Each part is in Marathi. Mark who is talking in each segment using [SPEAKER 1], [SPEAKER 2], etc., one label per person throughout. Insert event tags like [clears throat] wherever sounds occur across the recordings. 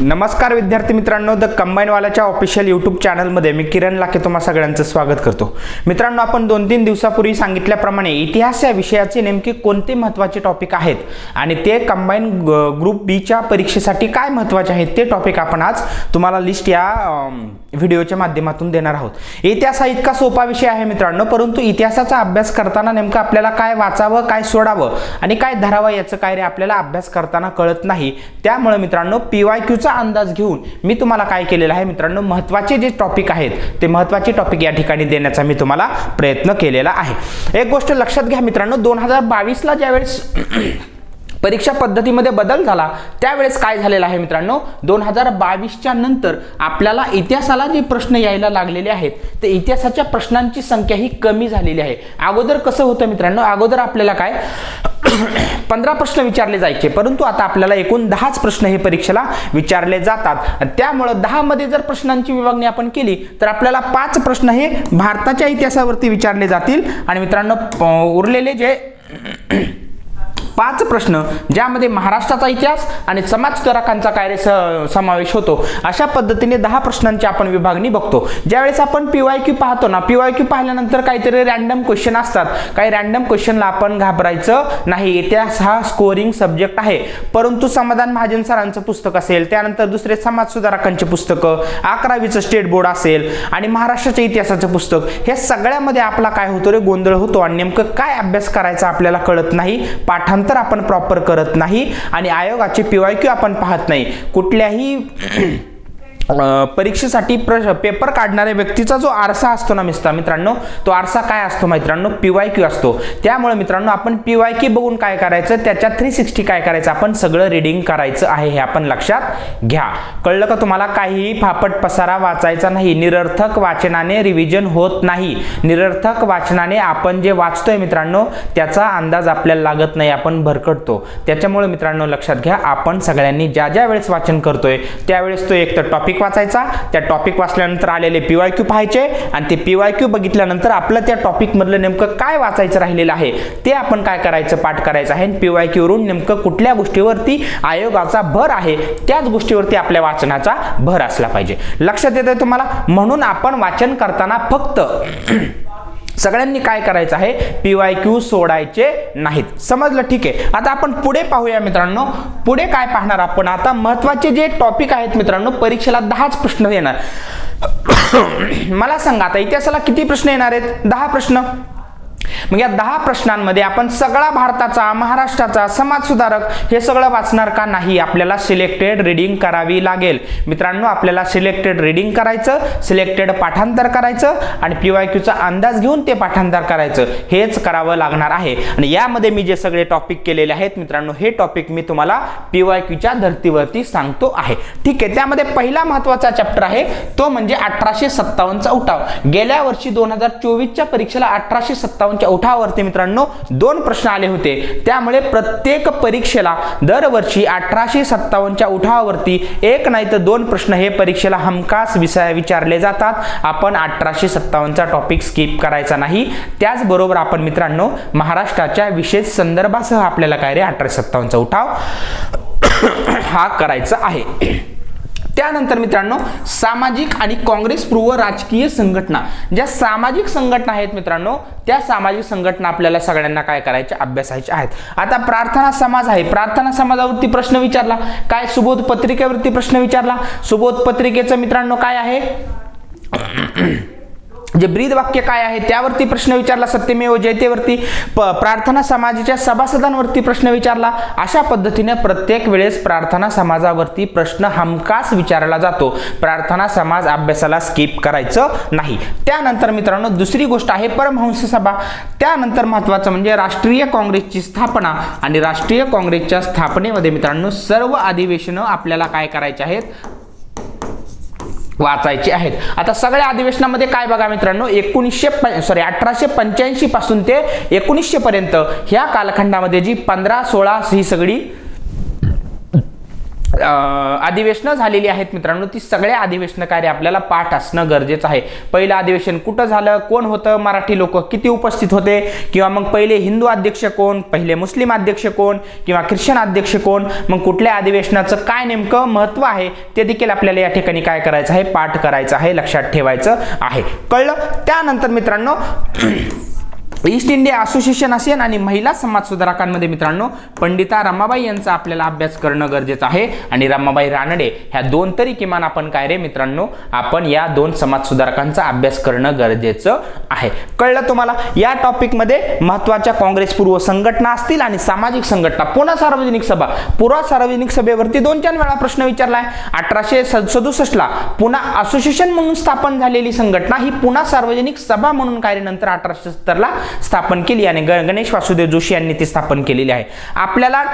[SPEAKER 1] नमस्कार विद्यार्थी मित्रांनो द कंबाईनवाल्याच्या ऑफिशियल यूट्यूब चॅनलमध्ये मी किरण लाखे तुम्हा सगळ्यांचं स्वागत करतो. मित्रांनो आपण दोन तीन दिवसापूर्वी सांगितल्याप्रमाणे इतिहास या विषयाचे नेमके कोणते महत्त्वाचे टॉपिक आहेत आणि ते कंबाईन ग्रुप बीच्या परीक्षेसाठी काय महत्त्वाचे आहेत ते टॉपिक आपण आज तुम्हाला लिस्ट या व्हिडिओच्या माध्यमातून देणार आहोत. इतिहास हा इतका सोपा विषय आहे मित्रांनो परंतु इतिहासाचा अभ्यास करताना नेमकं आपल्याला काय वाचावं काय सोडावं आणि काय धरावं याचं काय रे आपल्याला अभ्यास करताना कळत नाही. त्यामुळे मित्रांनो पी वाय क्यूचा अंदाज घेऊन मी तुम्हाला काय केलेलं आहे मित्रांनो महत्त्वाचे जे टॉपिक आहेत ते महत्त्वाचे टॉपिक या ठिकाणी देण्याचा मी तुम्हाला प्रयत्न केलेला आहे. एक गोष्ट लक्षात घ्या मित्रांनो दोन हजार बावीसला ज्यावेळेस परीक्षा पद्धतीमध्ये बदल झाला. त्यावेळेस काय झालेलं आहे मित्रांनो? दोन हजार बावीसच्या नंतर आपल्याला इतिहासाला जे प्रश्न यायला लागलेले आहेत ते इतिहासाच्या प्रश्नांची संख्या ही कमी झालेली आहे. अगोदर कसं होतं मित्रांनो? अगोदर आपल्याला काय? [clears throat] पंधरा प्रश्न विचारले जायचे परंतु आता आपल्याला एकूण दहाच प्रश्न हे परीक्षेला विचारले जातात. त्यामुळं दहामध्ये जर प्रश्नांची विभागणी आपण केली तर आपल्याला पाच प्रश्न हे भारताच्या इतिहासावरती विचारले जातील. आणि मित्रांनो उरलेले जे [clears throat] पाच प्रश्न ज्यामध्ये महाराष्ट्राचा इतिहास आणि समाजकारकांचा कार्य काय रे स- समावेश होतो अशा पद्धतीने दहा प्रश्नांची आपण विभागणी बघतो. ज्यावेळेस आपण पीवाय क्यू पाहतो ना पीवाय क्यू पाहिल्यानंतर काहीतरी रॅन्डम क्वेश्चन असतात. काही रॅन्डम क्वेश्चनला आपण घाबरायचं नाही. इतिहास हा स्कोरिंग सब्जेक्ट आहे. परंतु समाधान महाजन सरांचं पुस्तक असेल त्यानंतर दुसरे समाज सुधारकांचे पुस्तकं अकरावीचं स्टेट बोर्ड असेल आणि महाराष्ट्राच्या इतिहासाचं पुस्तक हे सगळ्यामध्ये आपला काय होतो रे गोंधळ होतो आणि नेमकं काय अभ्यास करायचा आपल्याला कळत नाही. पाठांतर आपण प्रॉपर करत नाही आणि आयोगाचे पीवाय क्यू आपण पाहत नाही. कुठल्याही परीक्षेसाठी प्र पेपर काढणाऱ्या व्यक्तीचा जो आरसा असतो ना मिस्ता मित्रांनो तो आरसा काय असतो मित्रांनो? पीवाय क्यू असतो. त्यामुळे मित्रांनो आपण पीवाय क्यू बघून काय करायचं? त्याच्या थ्री सिक्स्टी काय करायचं? आपण सगळं रिडिंग करायचं आहे हे आपण लक्षात घ्या. कळलं का तुम्हाला? काहीही फापट पसारा वाचायचा नाही. निरर्थक वाचनाने रिव्हिजन होत नाही. निरर्थक वाचनाने आपण जे वाचतोय मित्रांनो त्याचा अंदाज आपल्याला लागत नाही. आपण भरकटतो. त्याच्यामुळे मित्रांनो लक्षात घ्या आपण सगळ्यांनी ज्या ज्या वेळेस वाचन करतोय त्यावेळेस तो एक तर टॉपिक वाचायचा. त्या टॉपिक वाचल्यानंतर आलेले पीवाय क्यू पाहायचे आणि ते पीवाय क्यू बघितल्यानंतर आपलं त्या टॉपिक मधलं नेमकं काय वाचायचं राहिलेलं आहे ते आपण काय करायचं पाठ करायचं आहे पीवाय क्यूवरून नेमकं कुठल्या गोष्टीवरती आयोगाचा भर आहे त्याच गोष्टीवरती आपल्या वाचनाचा भर असला पाहिजे. लक्षात येतंय तुम्हाला? म्हणून आपण वाचन करताना फक्त सगळ्यांनी काय करायचं आहे? पी वाय क्यू सोडायचे नाहीत. समजलं? ठीक आहे. आता आपण पुढे पाहूया मित्रांनो. पुढे काय पाहणार आपण? आता महत्त्वाचे जे टॉपिक आहेत मित्रांनो परीक्षेला दहाच प्रश्न येणार. [coughs] मला सांगा आता इतिहासाला किती प्रश्न येणार आहेत? दहा प्रश्न. मग या दहा प्रश्नांमध्ये आपण सगळा भारताचा महाराष्ट्राचा समाज सुधारक हे सगळं वाचणार का नाही आपल्याला सिलेक्टेड रिडिंग करावी लागेल. मित्रांनो आपल्याला सिलेक्टेड रिडिंग करायचं सिलेक्टेड पाठांतर करायचं आणि पीवाय क्यूचा अंदाज घेऊन ते पाठांतर करायचं हेच करावं लागणार आहे. आणि यामध्ये मी जे सगळे टॉपिक केलेले आहेत मित्रांनो हे टॉपिक मी तुम्हाला पीवाय क्यूच्या धर्तीवरती सांगतो आहे. ठीक आहे त्यामध्ये पहिला महत्त्वाचा चॅप्टर आहे तो म्हणजे अठराशे सत्तावन्नचा उठाव. गेल्या वर्षी दोन हजार चोवीसच्या परीक्षेला अठराशे सत्तावन्न सत्तावन्नच्या उठावरती मित्रांनो दोन प्रश्न आले होते. त्यामुळे प्रत्येक परीक्षेला दरवर्षी अठराशे सत्तावन्नच्या उठावावरती एक नाही तर दोन प्रश्न हे परीक्षेला हमखास विषय विचारले जातात. आपण अठराशे सत्तावन्नचा टॉपिक स्किप करायचा नाही. त्याचबरोबर आपण मित्रांनो महाराष्ट्राच्या विशेष संदर्भासह आपल्याला काय रे अठराशे सत्तावन्नचा उठाव [coughs] हा करायचा आहे. त्यानंतर मित्रांनो सामाजिक आणि काँग्रेस पूर्व राजकीय संघटना. ज्या सामाजिक संघटना आहेत मित्रांनो त्या सामाजिक संघटना आपल्याला सगळ्यांना काय करायच्या अभ्यासायच्या आहेत. आता प्रार्थना समाज आहे. प्रार्थना समाजावरती प्रश्न विचारला. काय सुबोध पत्रिकेवरती प्रश्न विचारला? सुबोध पत्रिकेचं मित्रांनो काय आहे? जे ब्रीद वाक्य काय आहे त्यावरती प्रश्न विचारला सत्यमेव जयतेवरती. प- प्रार्थना समाजाच्या सभासदांवरती प्रश्न विचारला. अशा पद्धतीने प्रत्येक वेळेस प्रार्थना समाजावरती प्रश्न हमखास विचारला जातो. प्रार्थना समाज अभ्यासाला स्किप करायचं नाही. त्यानंतर मित्रांनो दुसरी गोष्ट आहे परमहंस सभा. त्यानंतर महत्वाचं म्हणजे राष्ट्रीय काँग्रेसची स्थापना आणि राष्ट्रीय काँग्रेसच्या स्थापनेमध्ये मित्रांनो सर्व अधिवेशनं आपल्याला काय करायचे आहेत? वाचायचे आहेत. आता सगळ्या अधिवेशनामध्ये काय बघा मित्रांनो एकोणीसशे सॉरी अठराशे पंच्याऐंशी पासून ते एकोणीसशे पर्यंत ह्या कालखंडामध्ये जी पंधरा सोळा ही सगळी अधिवेशनं झालेली आहेत मित्रांनो. ती सगळ्या अधिवेशन कार्य आपल्याला पाठ असणं गरजेचं आहे. पहिलं अधिवेशन कुठं झालं? कोण होतं? मराठी लोक किती उपस्थित होते? किंवा मग पहिले हिंदू अध्यक्ष कोण? पहिले मुस्लिम अध्यक्ष कोण? किंवा ख्रिश्चन अध्यक्ष कोण? मग कुठल्या अधिवेशनाचं काय नेमकं महत्त्व आहे? ते देखील आपल्याला या ठिकाणी काय करायचं आहे? पाठ करायचं आहे लक्षात ठेवायचं आहे. कळलं? त्यानंतर मित्रांनो ईस्ट इंडिया असोसिएशन असेल आणि महिला समाज सुधारकांमध्ये मित्रांनो पंडिता रमाबाई यांचा आपल्याला अभ्यास करणं गरजेचं आहे. आणि रमाबाई रानडे ह्या दोन तरी किमान आपण काय रे मित्रांनो आपण या दोन समाज सुधारकांचा अभ्यास करणं गरजेचं आहे. कळलं तुम्हाला? या टॉपिकमध्ये महत्त्वाच्या काँग्रेस पूर्व संघटना असतील आणि सामाजिक संघटना पुन्हा सार्वजनिक सभा. पुरा सार्वजनिक सभेवरती दोन चार वेळा प्रश्न विचारलाय. अठराशे सदुसष्टला पुन्हा असोसिएशन म्हणून स्थापन झालेली संघटना ही पुन्हा सार्वजनिक सभा म्हणून काय रे नंतर अठराशे सत्तरला? स्थापन केली आणि ग- गणेश वासुदेव जोशी यांनी ती स्थापन केलेली आहे. आपल्याला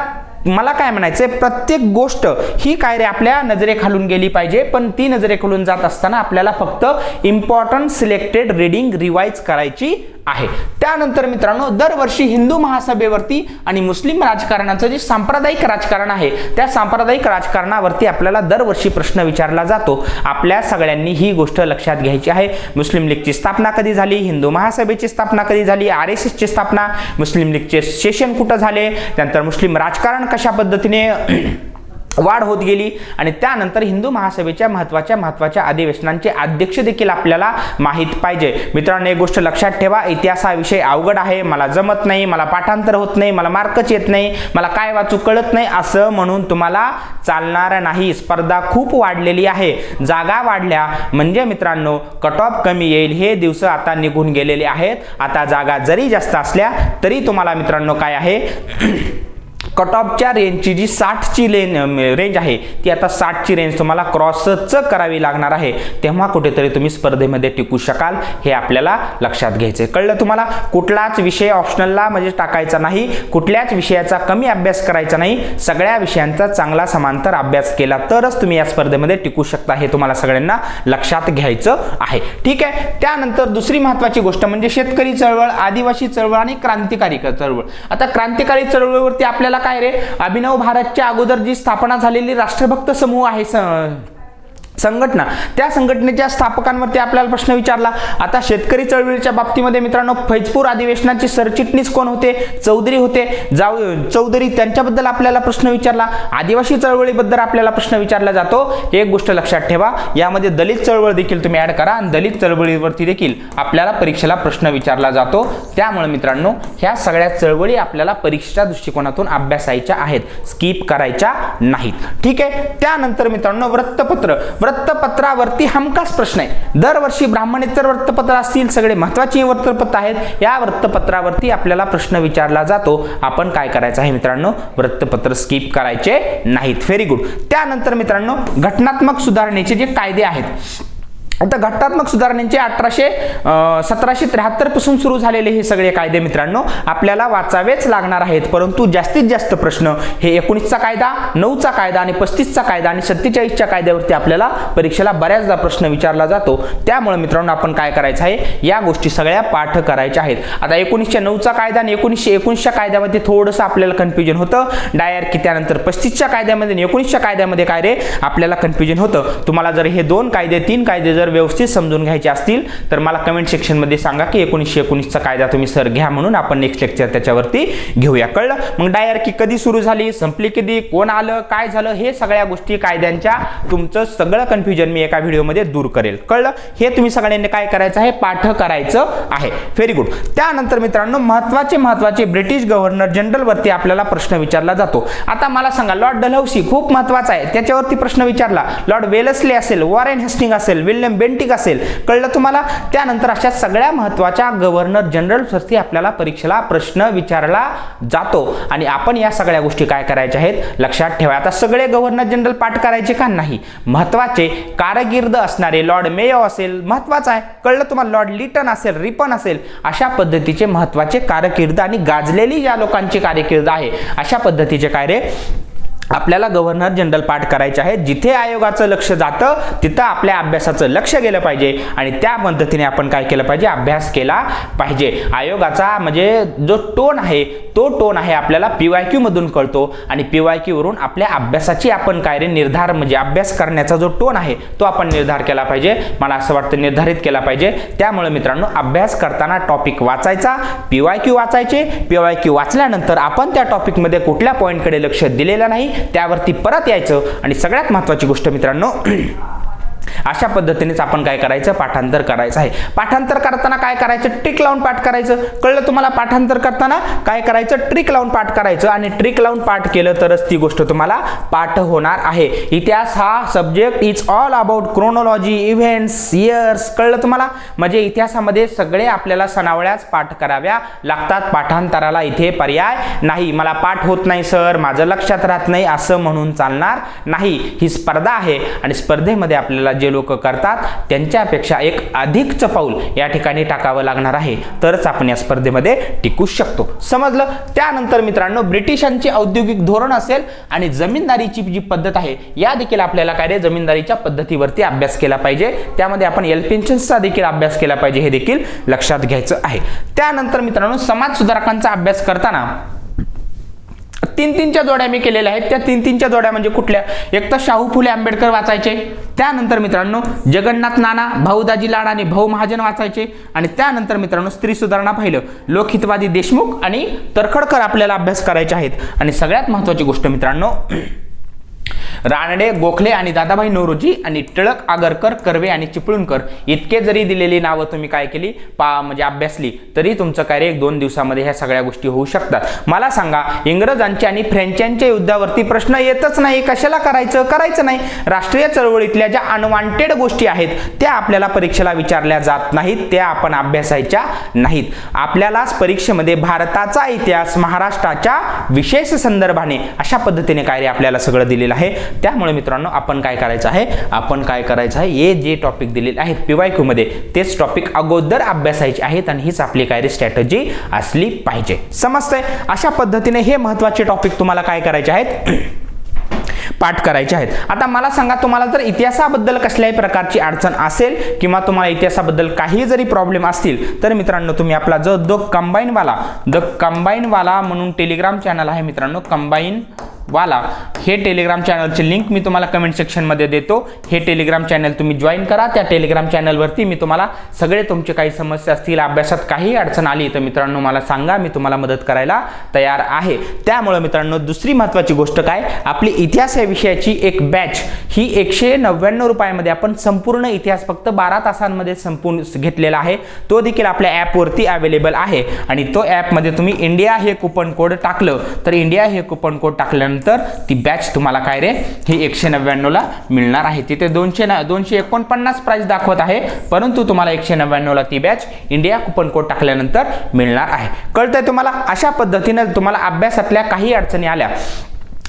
[SPEAKER 1] मला काय म्हणायचंय प्रत्येक गोष्ट ही काय रे आपल्या नजरेखालून गेली पाहिजे पण ती नजरेखालून जात असताना आपल्याला फक्त इम्पॉर्टंट सिलेक्टेड रिडिंग रिवाईज करायची आहे. त्यानंतर मित्रांनो दरवर्षी हिंदू महासभेवरती आणि मुस्लिम राजकारणाचं जे सांप्रदायिक राजकारण आहे त्या सांप्रदायिक राजकारणावरती आपल्याला दरवर्षी प्रश्न विचारला जातो. आपल्या सगळ्यांनी ही गोष्ट लक्षात घ्यायची आहे. मुस्लिम लीगची स्थापना कधी झाली? हिंदू महासभेची स्थापना कधी झाली? आर एस एसची स्थापना? मुस्लिम लीगचे सेशन कुठं झाले? त्यानंतर मुस्लिम राजकारण कशा पद्धतीने वाढ होत गेली. आणि त्यानंतर हिंदू महासभेच्या महत्त्वाच्या महत्त्वाच्या अधिवेशनांचे अध्यक्ष देखील आपल्याला माहीत पाहिजे. मित्रांनो एक गोष्ट लक्षात ठेवा इतिहास हा विषय अवघड आहे. मला जमत नाही मला पाठांतर होत नाही मला मार्कच येत नाही मला काय वाचू कळत नाही असं म्हणून तुम्हाला चालणार नाही. स्पर्धा खूप वाढलेली आहे. जागा वाढल्या. म्हणजे मित्रांनो कट ऑफ कमी येईल. हे दिवस आता निघून गेलेले आहेत. आता जागा जरी जास्त असल्या तरी तुम्हाला मित्रांनो काय आहे? कट ऑफच्या रेंजची जी साठची लेन रेंज आहे ती आता साठची रेंज तुम्हाला क्रॉसच करावी लागणार आहे. तेव्हा कुठेतरी तुम्ही स्पर्धेमध्ये टिकू शकाल हे आपल्याला लक्षात घ्यायचं कळलं तुम्हाला? कुठलाच विषय ऑप्शनलला म्हणजे टाकायचा नाही कुठल्याच विषयाचा कमी अभ्यास करायचा नाही सगळ्या विषयांचा चांगला समांतर अभ्यास केला तरच तुम्ही या स्पर्धेमध्ये टिकू शकता हे तुम्हाला सगळ्यांना लक्षात घ्यायचं आहे. ठीक आहे? त्यानंतर दुसरी महत्वाची गोष्ट म्हणजे शेतकरी चळवळ आदिवासी चळवळ आणि क्रांतिकारी चळवळ. आता क्रांतिकारी चळवळीवरती आपल्याला काय रे? अभिनव भारतच्या अगोदर जी स्थापना झालेली राष्ट्रभक्त समूह आहे स- संघटना. त्या संघटनेच्या स्थापकांवरती आपल्याला प्रश्न विचारला आता शेतकरी चळवळीच्या बाबतीमध्ये मित्रांनो फैजपूर अधिवेशनाचे सरचिटणीस कोण होते? चौधरी होते. जाव चौधरी त्यांच्याबद्दल आपल्याला प्रश्न विचारला. आदिवासी चळवळीबद्दल आपल्याला प्रश्न विचारला जातो. एक गोष्ट लक्षात ठेवा यामध्ये दलित चळवळ देखील तुम्ही ऍड करा आणि दलित चळवळीवरती देखील आपल्याला परीक्षेला प्रश्न विचारला जातो. त्यामुळे मित्रांनो ह्या सगळ्या चळवळी आपल्याला परीक्षेच्या दृष्टिकोनातून अभ्यासायच्या आहेत. स्किप करायच्या नाहीत. ठीक आहे? त्यानंतर मित्रांनो वृत्तपत्र. वृत्तपत्रावरती हमखास प्रश्न आहे. दरवर्षी ब्राह्मणेतर वृत्तपत्र असतील सगळे महत्त्वाचे वृत्तपत्र आहेत या वृत्तपत्रावरती आपल्याला प्रश्न विचारला जातो. आपण काय करायचं आहे मित्रांनो? वृत्तपत्र स्किप करायचे नाहीत. व्हेरी गुड त्यानंतर मित्रांनो घटनात्मक सुधारणेचे जे कायदे आहेत आता घटनात्मक सुधारणेचे अठराशे सतराशे त्र्याहत्तरपासून सुरू झालेले हे सगळे कायदे मित्रांनो आपल्याला वाचावेच लागणार आहेत. परंतु जास्तीत जास्त प्रश्न हे एकोणीसचा कायदा नऊचा कायदा आणि पस्तीसचा कायदा आणि सत्तेचाळीसच्या कायद्यावरती आपल्याला परीक्षेला बऱ्याचदा प्रश्न विचारला जातो. त्यामुळे मित्रांनो आपण काय करायचं आहे? या गोष्टी सगळ्या पाठ करायच्या आहेत. आता एकोणीसशे नऊचा कायदा आणि एकोणीसशे एकोणीसच्या कायद्यामध्ये थोडंसं आपल्याला कन्फ्युजन होतं. डायर की त्यानंतर पस्तीसच्या कायद्यामध्ये आणि एकोणीसच्या कायद्यामध्ये काय रे? आपल्याला कन्फ्युजन होतं. तुम्हाला जर हे दोन कायदे तीन कायदे जर व्यवस्थित समजून घ्यायचे असतील तर मला कमेंट सेक्शनमध्ये सांगा की एकोणीसशे एकोणीसचा कायदा तुम्ही सर घ्या म्हणून आपण नेक्स्ट लेक्चर त्याच्यावरती घेऊया. कळलं? मग डायरकी कधी सुरू झाली संपली कधी कोण आलं काय झालं हे सगळ्या गोष्टी कायद्यांच्या तुमचं सगळं कन्फ्युजन मी एका व्हिडिओमध्ये दूर करेल. कळलं? हे तुम्ही सगळ्यांनी काय करायचं आहे? पाठ करायचं आहे. व्हेरी गुड त्यानंतर मित्रांनो महत्त्वाचे महत्त्वाचे ब्रिटिश गव्हर्नर जनरल वरती आपल्याला प्रश्न विचारला जातो. आता मला सांगा लॉर्ड डलहौसी खूप महत्त्वाचा आहे. त्याच्यावरती प्रश्न विचारला. लॉर्ड वेलसले असेल वॉरेन हेस्टिंग असेल विल्यम बेंटिक असेल. कळलं तुम्हाला? त्यानंतर अशा सगळ्या महत्त्वाच्या गव्हर्नर जनरलवरती आपल्याला परीक्षेला प्रश्न विचारला जातो. आणि आपण या सगळ्या गोष्टी काय करायच्या आहेत? लक्षात ठेवा. आता सगळे गव्हर्नर जनरल पाठ करायचे का नाही? महत्त्वाचे कारगिर्द असणारे लॉर्ड मेयो असेल महत्वाचं आहे. कळलं तुम्हाला? लॉर्ड लिटन असेल रिपन असेल अशा पद्धतीचे महत्त्वाचे कारकिर्द आणि गाजलेली ज्या लोकांची कार्यकिर्द आहे. अशा पद्धतीचे काय रे? आपल्याला गव्हर्नर जनरल पाठ करायचे आहे जिथे आयोगाचं लक्ष जातं तिथं आपल्या अभ्यासाचं लक्ष गेलं पाहिजे. आणि त्या पद्धतीने आपण काय केलं पाहिजे? अभ्यास केला पाहिजे. आयोगाचा म्हणजे जो टोन आहे तो टोन आहे आपल्याला पी वाय क्यू मधून कळतो. आणि पी वाय क्यू वरून आपल्या अभ्यासाची आपण काय रे? निर्धार म्हणजे अभ्यास करण्याचा जो टोन आहे तो आपण निर्धार केला पाहिजे. मला असं वाटतं निर्धारित केला पाहिजे. त्यामुळे मित्रांनो अभ्यास करताना टॉपिक वाचायचा पी वाय क्यू वाचायचे. पी वाय क्यू वाचल्यानंतर आपण त्या टॉपिकमध्ये कुठल्या पॉईंटकडे लक्ष दिलेलं नाही त्यावरती परत यायचं आणि सगळ्यात महत्त्वाची गोष्ट मित्रांनो अशा पद्धतीनेच आपण काय करायचं? पाठांतर करायचं आहे. पाठांतर करताना काय करायचं? ट्रिक लावून पाठ करायचं. कळलं तुम्हाला पाठांतर करताना? काय करायचं? ट्रिक लावून पाठ करायचं. आणि ट्रिक लावून पाठ केलं तरच ती गोष्ट तुम्हाला पाठ होणार आहे. इतिहास हा subject is all about chronology events years कळलं तुम्हाला? म्हणजे इतिहासामध्ये सगळे आपल्याला सणावळ्याच पाठ कराव्या लागतात. पाठांतराला इथे पर्याय नाही. मला पाठ होत नाही सर. माझं लक्षात राहत नाही. असं म्हणून चालणार नाही. ही स्पर्धा आहे. आणि स्पर्धेमध्ये आपल्याला जे लोक करतात त्यांच्यापेक्षा एक अधिकचं पाऊल या ठिकाणी टाकावं लागणार आहे. तरच आपण या स्पर्धेमध्ये टिकू शकतो. समजलं? त्यानंतर मित्रांनो ब्रिटिशांचे औद्योगिक धोरण असेल आणि जमीनदारीची जी पद्धत आहे या देखील आपल्याला काय रे? जमीनदारीच्या पद्धतीवरती अभ्यास केला पाहिजे. त्यामध्ये आपण एल पेन्शनचा देखील अभ्यास केला पाहिजे हे देखील लक्षात घ्यायचं आहे. त्यानंतर मित्रांनो समाज सुधारकांचा अभ्यास करताना तीन तीनच्या जोड्या मी केलेल्या आहेत. त्या तीन तीनच्या जोड्या म्हणजे कुठल्या? एक तर शाहू फुले आंबेडकर वाचायचे. त्यानंतर मित्रांनो जगन्नाथ नाना भाऊ दाजी लाड आणि भाऊ महाजन वाचायचे. आणि त्यानंतर मित्रांनो स्त्री सुधारणा पाहिलं. लोकहितवादी देशमुख आणि तरखडकर आपल्याला अभ्यास करायचे आहेत. आणि सगळ्यात महत्त्वाची गोष्ट मित्रांनो रानडे गोखले आणि दादाभाई नौरोजी आणि टिळक आगरकर कर्वे आणि चिपळूणकर इतके जरी दिलेली नावं तुम्ही काय केली पा म्हणजे अभ्यासली तरी तुमचं कार्य एक दोन दिवसामध्ये ह्या सगळ्या गोष्टी होऊ शकतात. मला सांगा इंग्रजांच्या आणि फ्रेंचांच्या युद्धावरती प्रश्न येतच नाही कशाला करायचं? करायचं नाही. राष्ट्रीय चळवळीतल्या ज्या अनवांटेड गोष्टी आहेत त्या आपल्याला परीक्षेला विचारल्या जात नाहीत त्या आपण अभ्यासायच्या नाहीत. आपल्यालाच परीक्षेमध्ये भारताचा इतिहास महाराष्ट्राच्या विशेष संदर्भाने अशा पद्धतीने कार्य आपल्याला सगळं दिलेलं आहे. त्यामुळे मित्रांनो आपण काय करायचं आहे? आपण काय करायचं आहे? हे जे टॉपिक दिलेले आहेत पी वाय तेच टॉपिक अगोदर अभ्यासायचे आहेत आणि हीच आपली काय स्ट्रॅटजी असली पाहिजे. समजतंय? अशा पद्धतीने हे महत्त्वाचे टॉपिक तुम्हाला काय करायचे आहेत? पाठ करायचे आहेत. आता मला सांगा तुम्हाला जर इतिहासाबद्दल कसल्याही प्रकारची अडचण असेल किंवा तुम्हाला इतिहासाबद्दल काही जरी प्रॉब्लेम असतील तर मित्रांनो तुम्ही आपला जो द कंबाईनवाला द कंबाईनवाला म्हणून टेलिग्राम चॅनल आहे मित्रांनो कंबाईन वाला हे टेलिग्राम चॅनलचे लिंक मी तुम्हाला कमेंट सेक्शनमध्ये देतो. हे टेलिग्राम चॅनल तुम्ही जॉईन करा. त्या टेलिग्राम चॅनलवरती मी तुम्हाला सगळे तुमचे काही समस्या असतील अभ्यासात काही अडचण आली तर मित्रांनो मला सांगा. मी तुम्हाला मदत करायला तयार आहे. त्यामुळे मित्रांनो दुसरी महत्त्वाची गोष्ट काय? आपली इतिहास या विषयाची एक बॅच ही एकशे नव्याण्णव रुपयामध्ये आपण संपूर्ण इतिहास फक्त बारा तासांमध्ये संपूर्ण घेतलेला आहे. तो देखील आपल्या ॲपवरती अवेलेबल आहे. आणि तो ॲपमध्ये तुम्ही इंडिया हे कुपन कोड टाकलं तर इंडिया हे कुपन कोड टाकल्यानंतर ती बॅच तुम्हाला काय रे? ही एकशे नव्याण्णवला मिळणार आहे. तिथे दोनशे न दोनशे एकोणपन्नास प्राईस दाखवत आहे. परंतु तुम्हाला एकशे नव्याण्णवला ती बॅच इंडिया कुपन कोड टाकल्यानंतर मिळणार आहे. कळतंय तुम्हाला? अशा पद्धतीनं तुम्हाला अभ्यासातल्या काही अडचणी आल्या.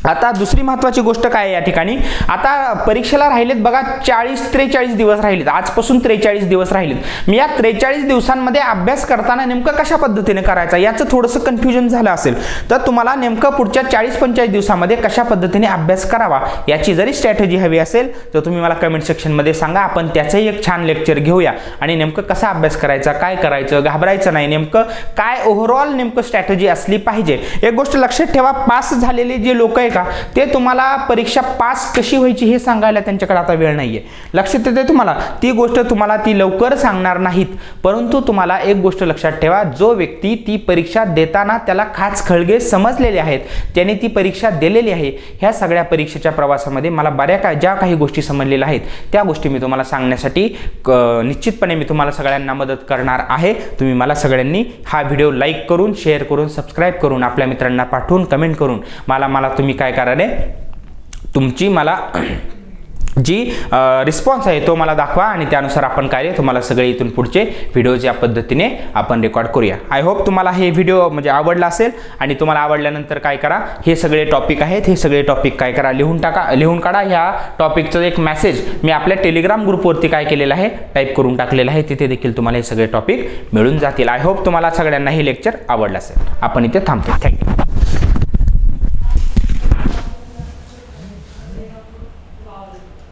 [SPEAKER 1] आता दुसरी महत्वाची गोष्ट काय आहे या ठिकाणी? आता परीक्षेला राहिलेत बघा चाळीस त्रेचाळीस दिवस राहिलेत. आजपासून त्रेचाळीस दिवस राहिलेत. मी या त्रेचाळीस दिवसांमध्ये अभ्यास करताना नेमकं कशा पद्धतीने करायचा याचं थोडंसं कन्फ्युजन झालं असेल तर तुम्हाला नेमकं पुढच्या चाळीस पंचेचाळीस दिवसामध्ये कशा पद्धतीने अभ्यास करावा याची जरी स्ट्रॅटेजी हवी असेल तर तुम्ही मला कमेंट सेक्शनमध्ये सांगा. आपण त्याचंही एक छान लेक्चर घेऊया. आणि नेमकं कसा अभ्यास करायचा काय करायचं घाबरायचं नाही. नेमकं काय ओव्हरऑल नेमकं स्ट्रॅटेजी असली पाहिजे? एक गोष्ट लक्षात ठेवा पास झालेले जे लोक आहेत का? ते तुम्हाला परीक्षा पास कशी व्हायची हे सांगायला त्यांच्याकडे आता वेळ नाही आहे लक्षात येते तुम्हाला? ती गोष्ट तुम्हाला ती लवकर सांगणार नाहीत. परंतु तुम्हाला एक गोष्ट लक्षात ठेवा. जो व्यक्ती ती परीक्षा देताना त्याला खास खळगे समजलेले आहेत त्याने ती परीक्षा दिलेली आहे ह्या सगळ्या परीक्षेच्या प्रवासामध्ये मला बऱ्या काय ज्या काही गोष्टी समजलेल्या आहेत त्या गोष्टी मी तुम्हाला सांगण्यासाठी क- निश्चितपणे मी तुम्हाला सगळ्यांना मदत करणार आहे. तुम्ही मला सगळ्यांनी हा व्हिडिओ लाईक करून शेअर करून सबस्क्राईब करून आपल्या मित्रांना पाठवून कमेंट करून मला मला तुम्ही काय काय कारण आहे? तुमची मला [clears throat] जी रिस्पॉन्स आहे तो मला दाखवा आणि त्यानुसार आपण काय तुम्हाला सगळे इथून पुढचे व्हिडिओज या पद्धतीने आपण रेकॉर्ड करूया. आय होप तुम्हाला हे व्हिडिओ म्हणजे आवडला असेल आणि तुम्हाला आवडल्यानंतर काय करा हे सगळे टॉपिक आहेत हे सगळे टॉपिक काय करा लिहून टाका लिहून काढा. ह्या टॉपिकचं एक मेसेज मी आपल्या टेलिग्राम ग्रुपवरती काय केलेलं आहे टाईप करून टाकलेलं आहे. तिथे देखील तुम्हाला हे सगळे टॉपिक मिळून जातील. आय होप तुम्हाला सगळ्यांना हे लेक्चर आवडलं असेल. आपण इथे थांबतो. थँक्यू